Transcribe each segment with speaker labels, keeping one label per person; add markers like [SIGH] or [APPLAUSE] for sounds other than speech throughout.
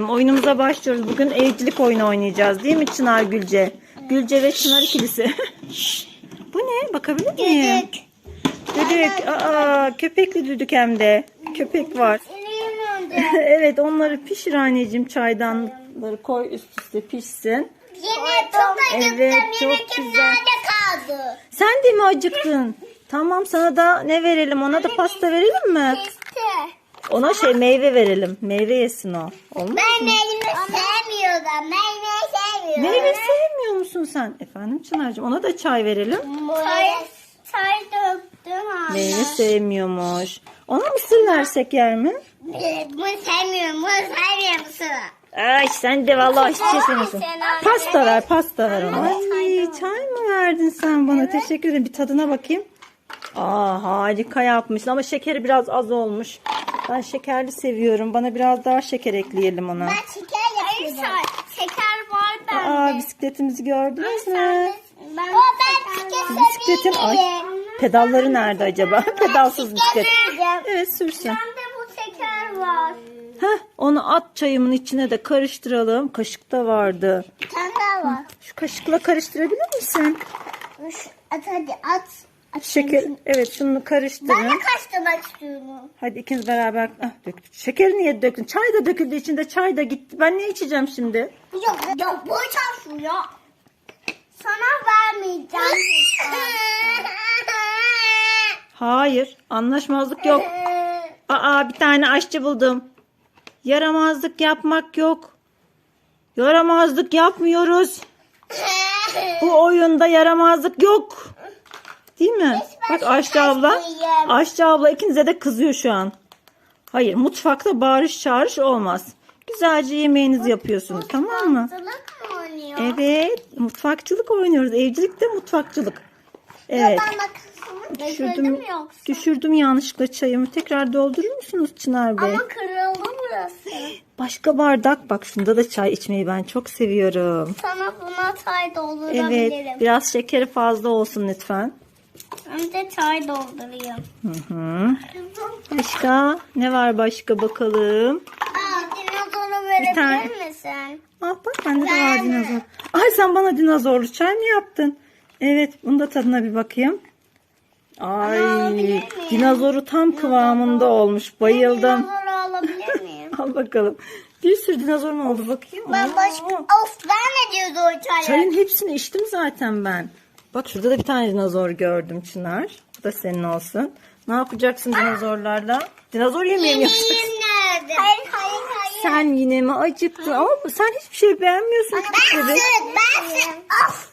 Speaker 1: Oyunumuza başlıyoruz. Bugün evcilik oyunu oynayacağız değil mi Çınar Gülce? Gülce ve Çınar ikilisi. [LAUGHS] Bu ne? Bakabilir miyim?
Speaker 2: Düdük.
Speaker 1: Düdük. Aa, köpekli düdük hem de. Köpek var. [LAUGHS] evet onları pişir anneciğim çaydanları koy üst üste pişsin.
Speaker 2: Yine çok acıktım.
Speaker 1: Evet, çok güzel.
Speaker 2: kaldı?
Speaker 1: Sen de mi acıktın? Tamam sana da ne verelim? Ona da pasta verelim mi?
Speaker 2: İşte.
Speaker 1: Ona şey meyve verelim. Meyve yesin o. Olmaz
Speaker 2: Ben
Speaker 1: mı?
Speaker 2: meyve sevmiyorum. Meyve sevmiyorum.
Speaker 1: Meyve sevmiyor musun sen? Efendim Çınar'cığım ona da çay verelim.
Speaker 2: Çay, çay döktüm anne.
Speaker 1: Meyve sevmiyormuş. Ona mısır versek yer mi?
Speaker 2: Bunu sevmiyorum. Bunu sevmiyorum sıra.
Speaker 1: Ay sen de vallahi hiçbir şey. Pasta ver pasta ver ona. Ay
Speaker 2: çay
Speaker 1: mı verdin sen bana? Teşekkür ederim. Bir tadına bakayım. Aa harika yapmışsın ama şekeri biraz az olmuş. Ben şekerli seviyorum. Bana biraz daha şeker ekleyelim ona.
Speaker 2: Ben şeker yapıyorum. Hayır şeker var bende.
Speaker 1: Aa bisikletimizi gördünüz mü?
Speaker 2: Ben, o ben bisiklet
Speaker 1: Bisikletin ay pedalları nerede acaba? Pedalsız bisiklet. Evet sürsün.
Speaker 2: Bende bu şeker var.
Speaker 1: Heh, onu at çayımın içine de karıştıralım. Kaşık da vardı.
Speaker 2: Bir tane daha var.
Speaker 1: Şu kaşıkla karıştırabilir misin?
Speaker 2: At hadi at.
Speaker 1: Şeker. Evet şunu
Speaker 2: Ben de
Speaker 1: karıştırın.
Speaker 2: kaçtırmak istiyorum.
Speaker 1: Hadi ikiniz beraber ah, döktük. Şekeri niye döktün? Çay da döküldü içinde. Çay da gitti. Ben ne içeceğim şimdi?
Speaker 2: Yok yok bu çarşı ya. Sana vermeyeceğim. [LAUGHS]
Speaker 1: Hayır. Anlaşmazlık yok. [LAUGHS] Aa bir tane aşçı buldum. Yaramazlık yapmak yok. Yaramazlık yapmıyoruz. [LAUGHS] Bu oyunda yaramazlık yok. Değil mi? Bak Aşçı abla. Aşçı abla ikinize de kızıyor şu an. Hayır mutfakta bağırış çağırış olmaz. Güzelce yemeğinizi yapıyorsunuz tamam mı?
Speaker 2: Mutfakçılık mı oynuyor?
Speaker 1: Evet mutfakçılık oynuyoruz. Evcilik de mutfakçılık. Evet.
Speaker 2: Ben makasımı
Speaker 1: Düşürdüm,
Speaker 2: düşürdüm yoksa.
Speaker 1: düşürdüm yanlışlıkla çayımı. Tekrar doldurur musunuz Çınar Bey?
Speaker 2: Ama kırıldı burası.
Speaker 1: Başka bardak. Bak şunda da çay içmeyi ben çok seviyorum.
Speaker 2: Sana buna çay doldurabilirim.
Speaker 1: Evet. Biraz şekeri fazla olsun lütfen.
Speaker 2: Önce çay.
Speaker 1: Hı hı. Başka ne var başka bakalım.
Speaker 2: Aa, dinozoru verebilir
Speaker 1: tane-
Speaker 2: misin?
Speaker 1: Ah bak bende de var dinozor. Ay sen bana dinozorlu çay mı yaptın? Evet bunun da tadına bir bakayım. Ay
Speaker 2: alabilir miyim?
Speaker 1: dinozoru tam kıvamında olmuş. Bayıldım.
Speaker 2: Dinozoru alabilir miyim? [LAUGHS]
Speaker 1: Al bakalım. Bir sürü dinozor mu oldu bakayım.
Speaker 2: ben başka... Of ben ne diyordu o çaya?
Speaker 1: Çayın hepsini içtim zaten ben. Bak şurada da bir tane dinozor gördüm Çınar. Bu da senin olsun. Ne yapacaksın dinozorlarla? Dinozor yemeği mi yapacaksın?
Speaker 2: nerede? Hayır hayır hayır.
Speaker 1: Sen yine mi acıktın? Ama sen hiçbir şey beğenmiyorsun
Speaker 2: Ben
Speaker 1: küçük bebek.
Speaker 2: süt, ben süt. Of.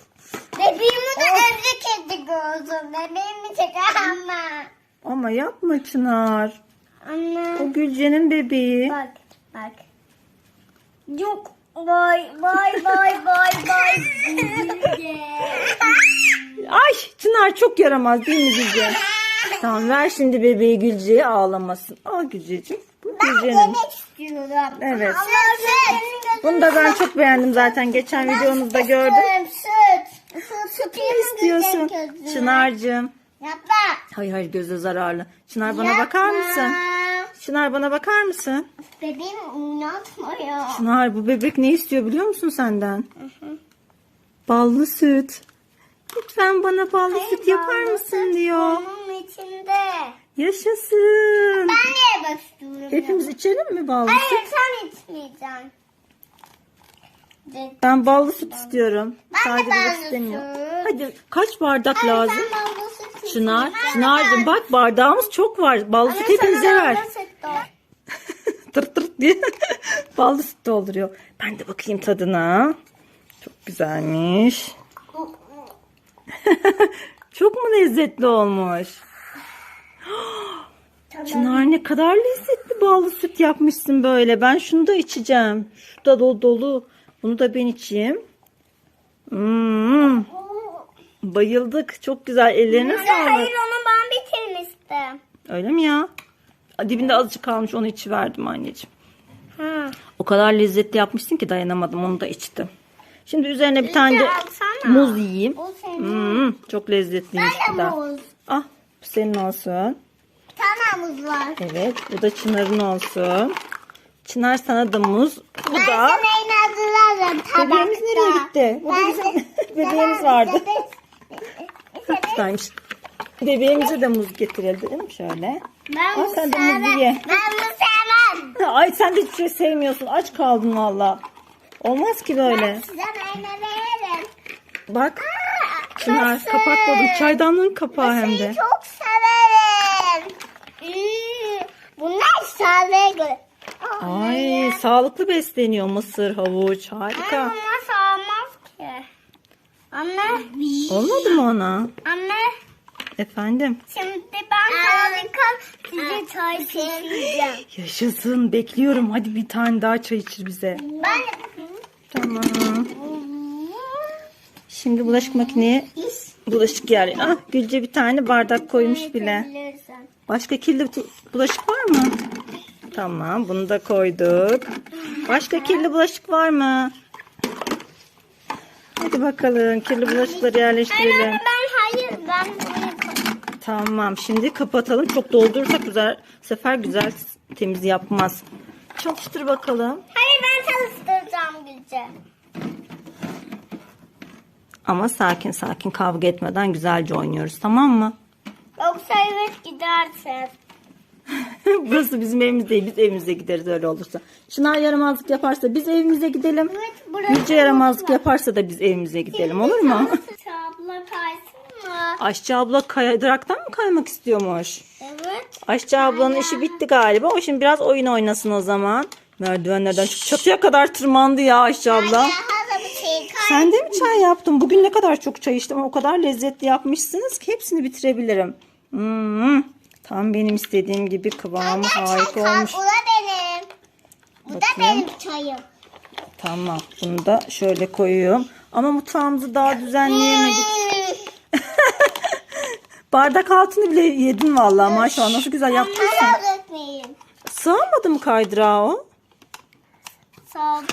Speaker 2: Bebeğimi de evde kedi gördüm. Bebeğimi çeker ama.
Speaker 1: Ama yapma Çınar.
Speaker 2: Anne.
Speaker 1: O Gülce'nin bebeği.
Speaker 2: Bak bak. Yok. Vay vay vay vay vay. [LAUGHS]
Speaker 1: Ay Çınar çok yaramaz değil mi Gülce? [LAUGHS] Tamam ver şimdi bebeği Gülce'ye ağlamasın. Al Gülce'ciğim. Bu Gülce'nin.
Speaker 2: İstiyorum.
Speaker 1: Evet.
Speaker 2: Ama süt.
Speaker 1: Bunu da ben çok beğendim zaten. Geçen videonuzda gördüm.
Speaker 2: Süt. Süt. Süt
Speaker 1: Ne istiyorsun? Çınar'cığım.
Speaker 2: Yapma.
Speaker 1: Hayır hayır göze zararlı. Çınar bana bakar mısın? Çınar bana bakar mısın?
Speaker 2: Bebeğim oynatma ya.
Speaker 1: Çınar bu bebek ne istiyor biliyor musun senden? Ballı süt. Lütfen bana ballı süt yapar mısın diyor.
Speaker 2: Onun içinde.
Speaker 1: Yaşasın.
Speaker 2: Ben de yemek istiyorum.
Speaker 1: Hepimiz içelim mi ballı
Speaker 2: Hayır
Speaker 1: süt?
Speaker 2: sen içmeyeceksin. De-
Speaker 1: Ben ballı süt istiyorum.
Speaker 2: Ben de
Speaker 1: Sade
Speaker 2: ballı
Speaker 1: istemiyorum.
Speaker 2: süt.
Speaker 1: Hadi kaç bardak
Speaker 2: Hayır,
Speaker 1: lazım?
Speaker 2: ballı süt
Speaker 1: Çınar. Çınar'cığım bak bardağımız çok var. Ballı süt
Speaker 2: Anne,
Speaker 1: hepimize ver.
Speaker 2: süt de- [LAUGHS]
Speaker 1: tırt tırt diye [LAUGHS] ballı süt dolduruyor. Ben de bakayım tadına. Çok güzelmiş. [LAUGHS] Çok mu lezzetli olmuş? Çınar ne kadar lezzetli ballı süt yapmışsın böyle. Ben şunu da içeceğim. Şu da dolu dolu. Bunu da ben içeyim. Hmm, bayıldık. Çok güzel. Ellerine
Speaker 2: Hayır
Speaker 1: sağlık.
Speaker 2: hayır onu ben bitirmiştim.
Speaker 1: Öyle mi ya? Dibinde azıcık kalmış. Onu içiverdim anneciğim.
Speaker 2: Ha.
Speaker 1: O kadar lezzetli yapmışsın ki dayanamadım. Onu da içtim. Şimdi üzerine bir tane de
Speaker 2: alsana.
Speaker 1: muz yiyeyim.
Speaker 2: O senin.
Speaker 1: Hmm, çok lezzetliymiş bu
Speaker 2: Ben
Speaker 1: da.
Speaker 2: muz.
Speaker 1: Ah bu senin olsun.
Speaker 2: Bir tane muz var.
Speaker 1: Evet bu da Çınar'ın olsun. Çınar sana da muz. Bu
Speaker 2: Ben
Speaker 1: da.
Speaker 2: yine hazırlarım tabakta.
Speaker 1: Bebeğimiz nereye gitti? Bu da
Speaker 2: Ben
Speaker 1: bizim
Speaker 2: de- [LAUGHS]
Speaker 1: bebeğimiz vardı. Buradaymış. Bebeğimize de muz getirelim şöyle.
Speaker 2: Ben
Speaker 1: Al
Speaker 2: bunu
Speaker 1: sen de muzu
Speaker 2: sevmem.
Speaker 1: ye.
Speaker 2: Ben bunu sevmem.
Speaker 1: Ay sen de hiçbir şey sevmiyorsun. Aç kaldın valla. Olmaz ki böyle.
Speaker 2: Ben size veririm.
Speaker 1: Bak.
Speaker 2: Aa,
Speaker 1: Çınar
Speaker 2: mısır.
Speaker 1: kapatmadım. Çaydanlığın kapağı hem de.
Speaker 2: çok severim. Hmm, bunlar sağlıklı.
Speaker 1: Ay sağlıklı besleniyor mısır, havuç. Harika.
Speaker 2: Ama bunlar sağlamaz ki. Anne.
Speaker 1: Olmadı mı ona?
Speaker 2: Anne.
Speaker 1: Efendim.
Speaker 2: Şimdi ben harika size çay pişireceğim.
Speaker 1: Yaşasın. Bekliyorum. Hadi bir tane daha çay içir bize.
Speaker 2: Ben
Speaker 1: Tamam. Şimdi bulaşık makineye bulaşık yer. Ah Gülce bir tane bardak koymuş bile. Başka kirli bulaşık var mı? Tamam bunu da koyduk. Başka kirli bulaşık var mı? Hadi bakalım kirli bulaşıkları
Speaker 2: Hayır
Speaker 1: yerleştirelim.
Speaker 2: ben hayır ben buraya koyayım.
Speaker 1: Tamam şimdi kapatalım. Çok doldurursak sefer- sefer güzel temiz yapmaz. Çalıştır bakalım.
Speaker 2: Hayır ben çalıştıracağım Gülce.
Speaker 1: Ama sakin sakin kavga etmeden güzelce oynuyoruz tamam mı?
Speaker 2: Yoksa evet gidersin. [LAUGHS]
Speaker 1: Burası bizim evimiz değil. Biz evimize gideriz öyle olursa. Çınar yaramazlık yaparsa biz evimize gidelim.
Speaker 2: Evet.
Speaker 1: Yüce yaramazlık yaparsa da biz evimize gidelim olur mu?
Speaker 2: Abla kaysın mı?
Speaker 1: Aşçı abla kaydıraktan mı kaymak istiyormuş?
Speaker 2: Evet.
Speaker 1: Aşçı ablanın işi bitti galiba. O şimdi biraz oyun oynasın o zaman. Merdivenlerden çatıya kadar tırmandı ya Aşçı abla.
Speaker 2: Ya hala bir şey kay.
Speaker 1: Sen de mi çay yaptın? Bugün ne kadar çok çay içtim. O kadar lezzetli yapmışsınız ki hepsini bitirebilirim. Hmm, tam benim istediğim gibi kıvamı harika olmuş.
Speaker 2: Bu da benim. Bu da
Speaker 1: Bakayım.
Speaker 2: benim çayım.
Speaker 1: Tamam. Bunu da şöyle koyuyorum. Ama mutfağımızı daha düzenleyemedik. [LAUGHS] Bardak altını bile yedin vallahi maşallah. Nasıl güzel yapmışsın.
Speaker 2: Hala dökmeyin.
Speaker 1: Sığamadı mı kaydırağa o?
Speaker 2: Saldı.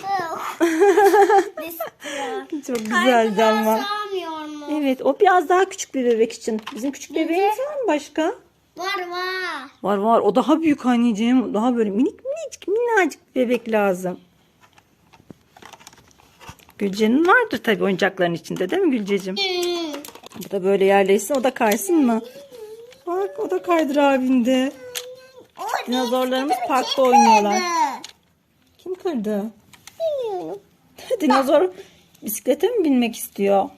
Speaker 1: Çok güzeldi ama.
Speaker 2: Sağmıyor mu?
Speaker 1: Evet o biraz daha küçük bir bebek için. Bizim küçük bebeğimiz var mı başka?
Speaker 2: Var var.
Speaker 1: Var var o daha büyük anneciğim. Daha böyle minik minicik minnacık bir bebek lazım. Gülce'nin vardır tabii oyuncakların içinde değil mi Gülceciğim?
Speaker 2: Hmm.
Speaker 1: Bu da böyle yerleşsin o da kaysın mı? Bak o da kaydır abinde. Dinozorlarımız parkta oynuyorlar. Kim kırdı?
Speaker 2: Bilmiyorum. [LAUGHS]
Speaker 1: Dinozor bisiklete mi binmek istiyor?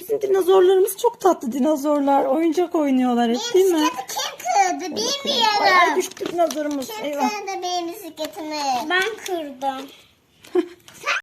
Speaker 1: Bizim dinozorlarımız çok tatlı dinozorlar. Oyuncak oynuyorlar hep değil mi?
Speaker 2: Bisikleti kim kırdı
Speaker 1: Ay, ay
Speaker 2: bilmiyorum.
Speaker 1: düştü dinozorumuz.
Speaker 2: Kim
Speaker 1: Eyvah.
Speaker 2: kırdı benim bisikletimi? Ben kırdım.